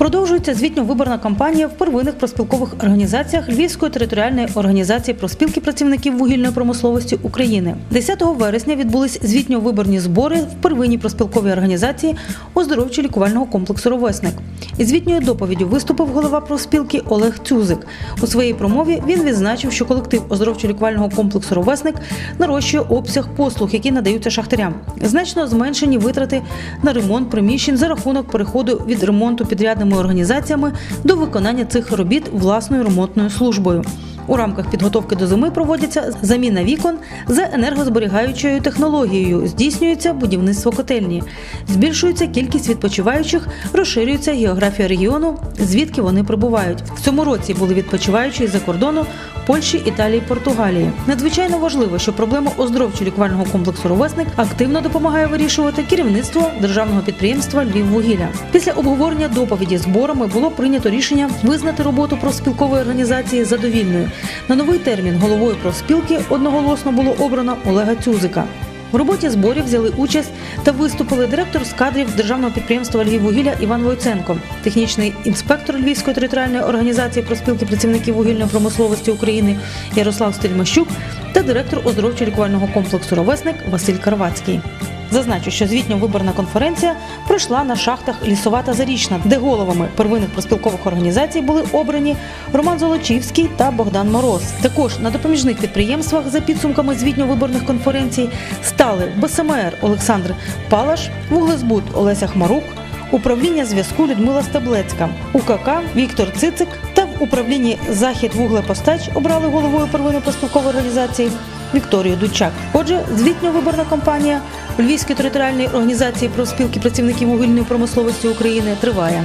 Продовжується звітньо-виборна кампанія в первинних проспілкових організаціях Львівської територіальної організації проспілки працівників вугільної промисловості України. 10 вересня відбулись звітньо-виборні збори в первинній проспілковій організації оздоровчо-лікувального комплексу Ровесник. Із звітньою доповіддю виступив голова профспілки Олег Цюзик. У своїй промові він відзначив, що колектив оздоровчо-лікувального комплексу Ровесник нарощує обсяг послуг, які надаються шахтарям. Значно зменшені витрати на ремонт приміщень за рахунок переходу від ремонту підрядними організаціями до виконання цих робіт власною ремонтною службою. У рамках підготовки до зими проводяться заміна вікон за енергозберігаючою технологією, здійснюється будівництво котельні, збільшується кількість відпочиваючих, розширюється географія регіону, звідки вони прибувають. В цьому році були відпочиваючі з-за кордону Польщі, Італії, Португалії. Надзвичайно важливо, що проблему оздоровчо-лікувального комплексу Ровесник активно допомагає вирішувати керівництво державного підприємства Львіввугілля. Після обговорення доповіді зборами було прийнято рішення визнати роботу профспілкової організації задовільною. На новий термін головою профспілки одноголосно було обрано Олега Цюзика. В роботі зборів взяли участь та виступили директор з кадрів державного підприємства Львіввугілля Іван Войценко, технічний інспектор Львівської територіальної організації проспілки працівників вугільної промисловості України Ярослав Стельмащук та директор оздоровчо-лікувального комплексу Ровесник Василь Карвацький. Зазначу, що звітньо-виборна конференція пройшла на шахтах Лісова та Зарічна, де головами первинних проспілкових організацій були обрані Роман Золочівський та Богдан Мороз. Також на допоміжних підприємствах за підсумками звітньо-виборних конференцій стали БСМР Олександр Палаш, Вуглезбуд Олеся Хмарук, управління зв'язку Людмила Стеблецька, УКК Віктор Цицик та в управлінні Захід Вуглепостач обрали головою первинної проспілкової організації Вікторію Дучак. Отже, звітньо-виборна кампанія у Львівській територіальній організації профспілки працівників вугільної промисловості України триває.